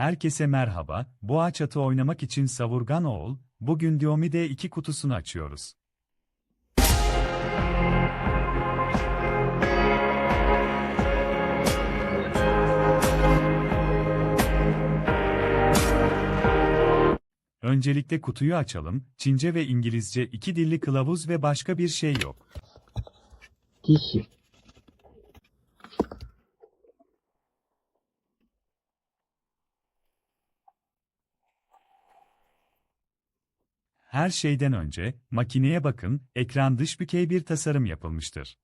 Herkese merhaba, boğa çatı oynamak için savurgan oğul, bugün Diomide 2 kutusunu açıyoruz. Öncelikle kutuyu açalım, Çince ve İngilizce iki dilli kılavuz ve başka bir şey yok. Kişi. Her şeyden önce, makineye bakın, ekran dış bükey bir tasarım yapılmıştır.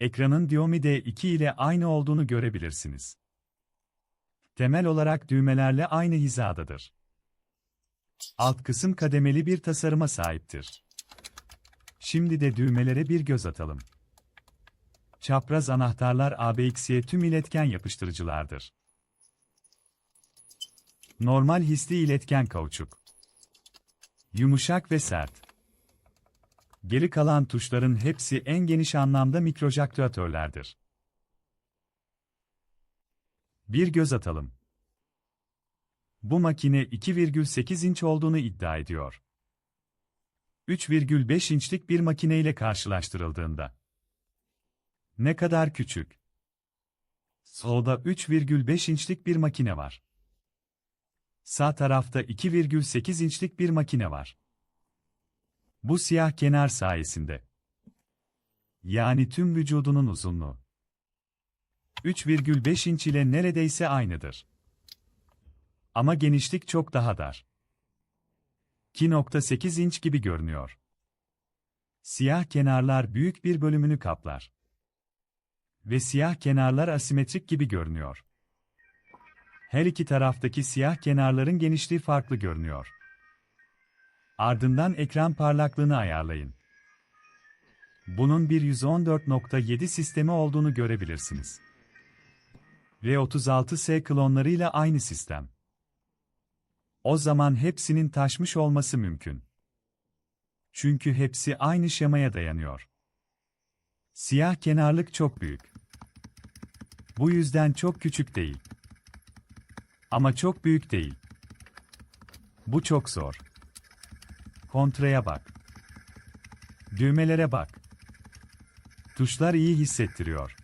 Ekranın Diomide 2 ile aynı olduğunu görebilirsiniz. Temel olarak düğmelerle aynı hizadadır. Alt kısım kademeli bir tasarıma sahiptir. Şimdi de düğmelere bir göz atalım. Çapraz anahtarlar ABX'ye tüm iletken yapıştırıcılardır. Normal hisli iletken kauçuk. Yumuşak ve sert. Geri kalan tuşların hepsi en geniş anlamda mikrojaktüatörlerdir. Bir göz atalım. Bu makine 2,8 inç olduğunu iddia ediyor. 3,5 inçlik bir makine ile karşılaştırıldığında. Ne kadar küçük. Solda 3,5 inçlik bir makine var. Sağ tarafta 2,8 inçlik bir makine var. Bu siyah kenar sayesinde. Yani tüm vücudunun uzunluğu. 3,5 inç ile neredeyse aynıdır. Ama genişlik çok daha dar. 2,8 inç gibi görünüyor. Siyah kenarlar büyük bir bölümünü kaplar. Ve siyah kenarlar asimetrik gibi görünüyor. Her iki taraftaki siyah kenarların genişliği farklı görünüyor. Ardından ekran parlaklığını ayarlayın. Bunun bir 114.7 sistemi olduğunu görebilirsiniz. Ve 36S klonlarıyla aynı sistem. O zaman hepsinin taşmış olması mümkün. Çünkü hepsi aynı şemaya dayanıyor. Siyah kenarlık çok büyük. Bu yüzden çok küçük değil. Ama çok büyük değil. Bu çok zor. Kontraya bak. Düğmelere bak. Tuşlar iyi hissettiriyor.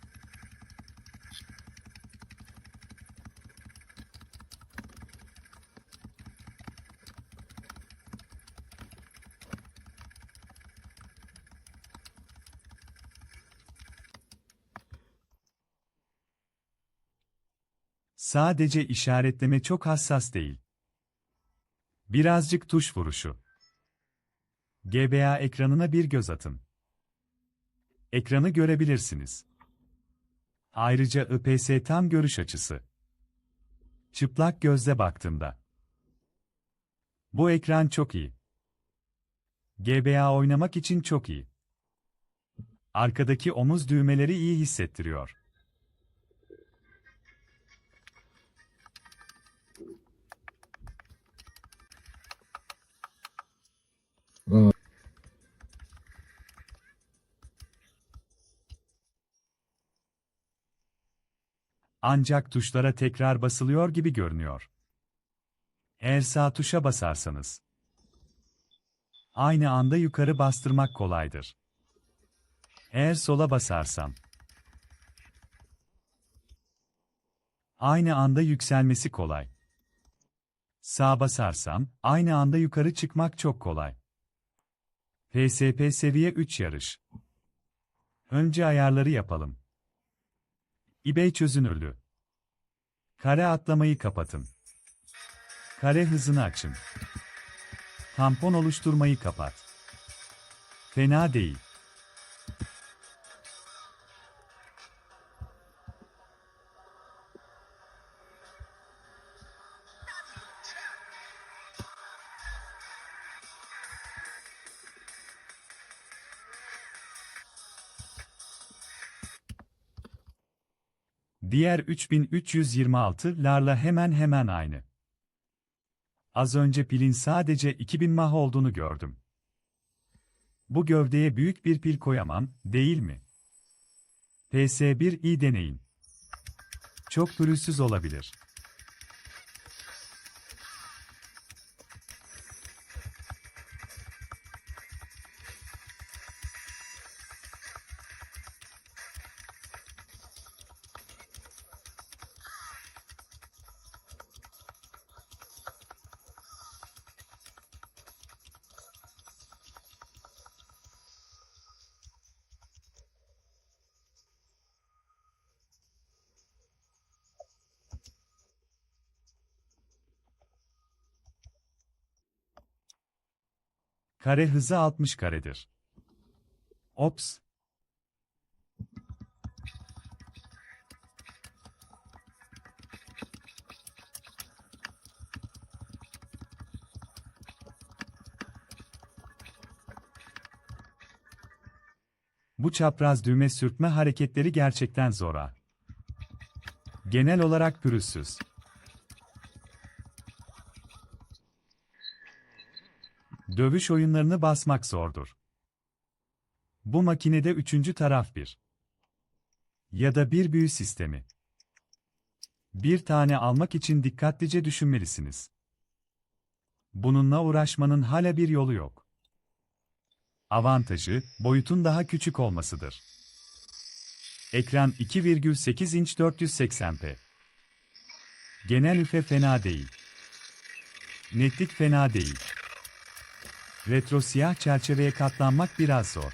Sadece işaretleme çok hassas değil. Birazcık tuş vuruşu. GBA ekranına bir göz atın. Ekranı görebilirsiniz. Ayrıca IPS tam görüş açısı. Çıplak gözle baktığımda. Bu ekran çok iyi. GBA oynamak için çok iyi. Arkadaki omuz düğmeleri iyi hissettiriyor. Ancak tuşlara tekrar basılıyor gibi görünüyor. Eğer sağ tuşa basarsanız, aynı anda yukarı bastırmak kolaydır. Eğer sola basarsam, aynı anda yükselmesi kolay. Sağ basarsam, aynı anda yukarı çıkmak çok kolay. PSP seviye 3 yarış. Önce ayarları yapalım. eBay çözünürlüğü. Kare atlamayı kapatın. Kare hızını açın. Tampon oluşturmayı kapat. Fena değil. Diğer 3326'larla hemen hemen aynı. Az önce pilin sadece 2000 mah olduğunu gördüm. Bu gövdeye büyük bir pil koyamam, değil mi? PS1i deneyin. Çok pürüzsüz olabilir. Kare hızı 60 karedir. Ops. Bu çapraz düğme sürtme hareketleri gerçekten zora. Genel olarak pürüzsüz. Dövüş oyunlarını basmak zordur. Bu makinede üçüncü taraf bir. Ya da bir büyü sistemi. Bir tane almak için dikkatlice düşünmelisiniz. Bununla uğraşmanın hala bir yolu yok. Avantajı, boyutun daha küçük olmasıdır. Ekran 2,8 inç 480p. Genel üfe fena değil. Netlik fena değil. Retro siyah çerçeveye katlanmak biraz zor.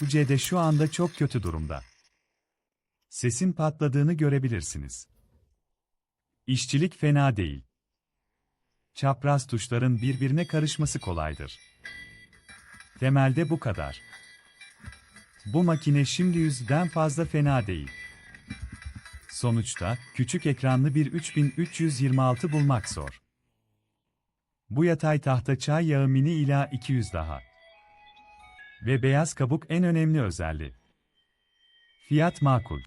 Bu CD şu anda çok kötü durumda. Sesin patladığını görebilirsiniz. İşçilik fena değil. Çapraz tuşların birbirine karışması kolaydır. Temelde bu kadar. Bu makine şimdi yüzden fazla fena değil. Sonuçta, küçük ekranlı bir 3326 bulmak zor. Bu yatay tahta çay yağı mini ila 200 daha. Ve beyaz kabuk en önemli özelliği. Fiyat makul.